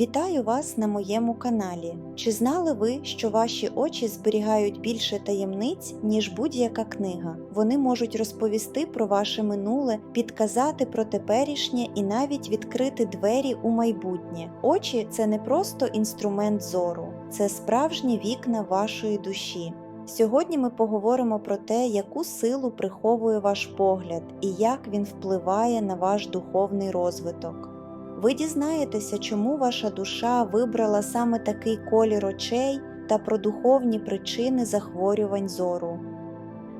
Вітаю вас на моєму каналі. Чи знали ви, що ваші очі зберігають більше таємниць, ніж будь-яка книга? Вони можуть розповісти про ваше минуле, підказати про теперішнє і навіть відкрити двері у майбутнє. Очі це не просто інструмент зору, це справжні вікна вашої душі. Сьогодні ми поговоримо про те, яку силу приховує ваш погляд і як він впливає на ваш духовний розвиток. Ви дізнаєтеся, чому ваша душа вибрала саме такий колір очей та про духовні причини захворювань зору.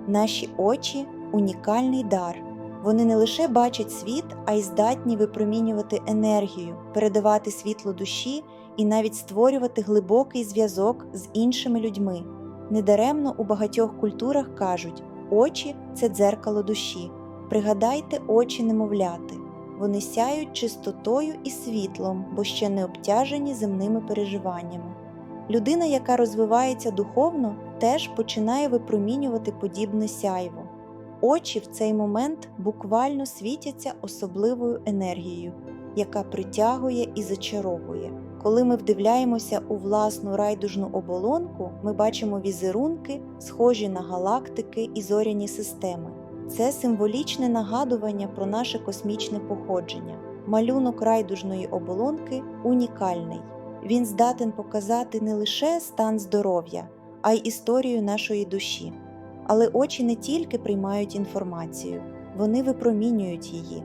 Наші очі унікальний дар. Вони не лише бачать світ, а й здатні випромінювати енергію, передавати світло душі і навіть створювати глибокий зв'язок з іншими людьми. Недаремно у багатьох культурах кажуть, очі це дзеркало душі. Пригадайте очі немовляти. Вони сяють чистотою і світлом, бо ще не обтяжені земними переживаннями. Людина, яка розвивається духовно, теж починає випромінювати подібне сяйво. Очі в цей момент буквально світяться особливою енергією, яка притягує і зачаровує. Коли ми вдивляємося у власну райдужну оболонку, ми бачимо візерунки, схожі на галактики і зоряні системи. Це символічне нагадування про наше космічне походження. Малюнок райдужної оболонки унікальний. Він здатен показати не лише стан здоров'я, а й історію нашої душі. Але очі не тільки приймають інформацію, вони випромінюють її.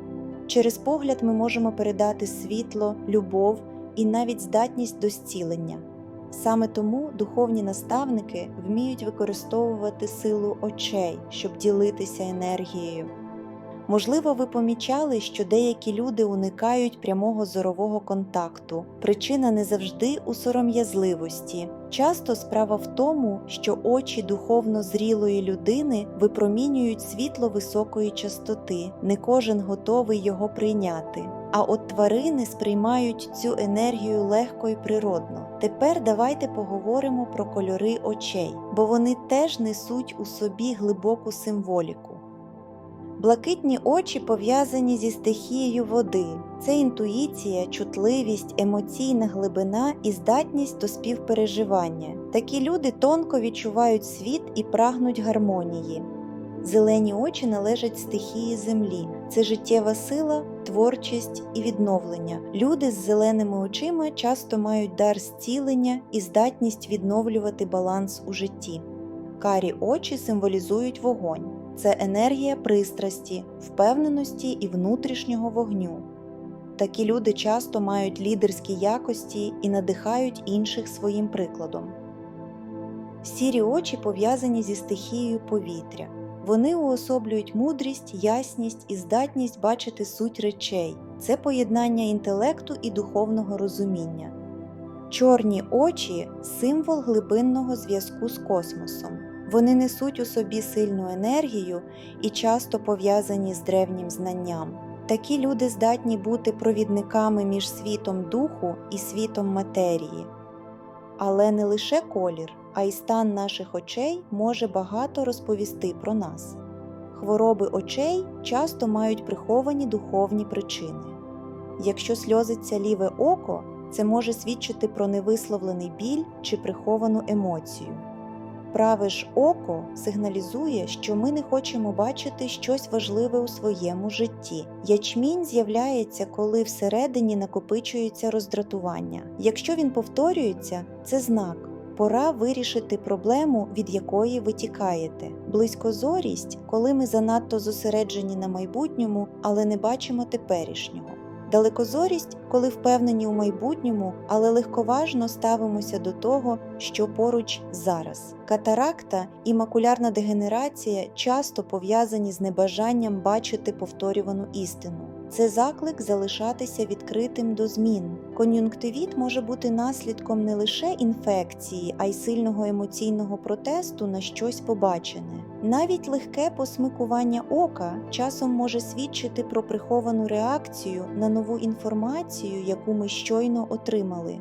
Через погляд ми можемо передати світло, любов і навіть здатність до зцілення. Саме тому духовні наставники вміють використовувати силу очей, щоб ділитися енергією. Можливо, ви помічали, що деякі люди уникають прямого зорового контакту. Причина не завжди у сором'язливості. Часто справа в тому, що очі духовно зрілої людини випромінюють світло високої частоти, не кожен готовий його прийняти. А от тварини сприймають цю енергію легко і природно. Тепер давайте поговоримо про кольори очей, бо вони теж несуть у собі глибоку символіку. Блакитні очі пов'язані зі стихією води. Це інтуїція, чутливість, емоційна глибина і здатність до співпереживання. Такі люди тонко відчувають світ і прагнуть гармонії. Зелені очі належать стихії землі. Це життєва сила, творчість і відновлення. Люди з зеленими очима часто мають дар зцілення і здатність відновлювати баланс у житті. Карі очі символізують вогонь. Це енергія пристрасті, впевненості і внутрішнього вогню. Такі люди часто мають лідерські якості і надихають інших своїм прикладом. Сірі очі пов'язані зі стихією повітря. Вони уособлюють мудрість, ясність і здатність бачити суть речей. Це поєднання інтелекту і духовного розуміння. Чорні очі символ глибинного зв'язку з космосом. Вони несуть у собі сильну енергію і часто пов'язані з древнім знанням. Такі люди здатні бути провідниками між світом духу і світом матерії. Але не лише колір, а й стан наших очей може багато розповісти про нас. Хвороби очей часто мають приховані духовні причини. Якщо сльозиться ліве око, це може свідчити про невисловлений біль чи приховану емоцію. Праве ж око сигналізує, що ми не хочемо бачити щось важливе у своєму житті. Ячмінь з'являється, коли всередині накопичується роздратування. Якщо він повторюється, це знак. Пора вирішити проблему, від якої ви тікаєте. Близькозорість, коли ми занадто зосереджені на майбутньому, але не бачимо теперішнього. Далекозорість, коли впевнені у майбутньому, але легковажно ставимося до того, що поруч зараз. Катаракта і макулярна дегенерація часто пов'язані з небажанням бачити повторювану істину. Це заклик залишатися відкритим до змін. Кон'юнктивіт може бути наслідком не лише інфекції, а й сильного емоційного протесту на щось побачене. Навіть легке посмикування ока часом може свідчити про приховану реакцію на нову інформацію, яку ми щойно отримали.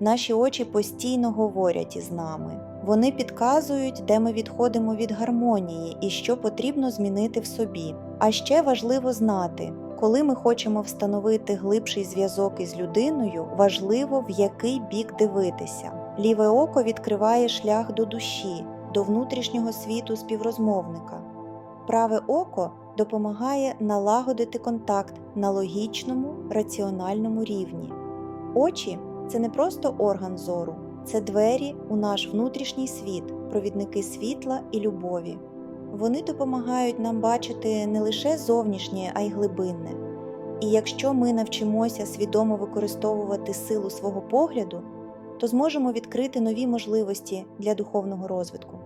Наші очі постійно говорять із нами. Вони підказують, де ми відходимо від гармонії і що потрібно змінити в собі. А ще важливо знати, Коли ми хочемо встановити глибший зв'язок із людиною, важливо в який бік дивитися. Ліве око відкриває шлях до душі, до внутрішнього світу співрозмовника. Праве око допомагає налагодити контакт на логічному, раціональному рівні. Очі це не просто орган зору, це двері у наш внутрішній світ, провідники світла і любові. Вони допомагають нам бачити не лише зовнішнє, а й глибинне. І якщо ми навчимося свідомо використовувати силу свого погляду, то зможемо відкрити нові можливості для духовного розвитку.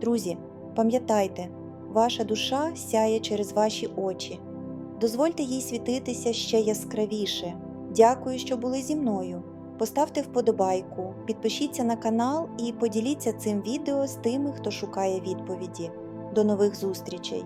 Друзі, пам'ятайте, ваша душа сяє через ваші очі. Дозвольте їй світитися ще яскравіше. Дякую, що були зі мною. Поставте вподобайку, підпишіться на канал і поділіться цим відео з тими, хто шукає відповіді. До нових зустрічей!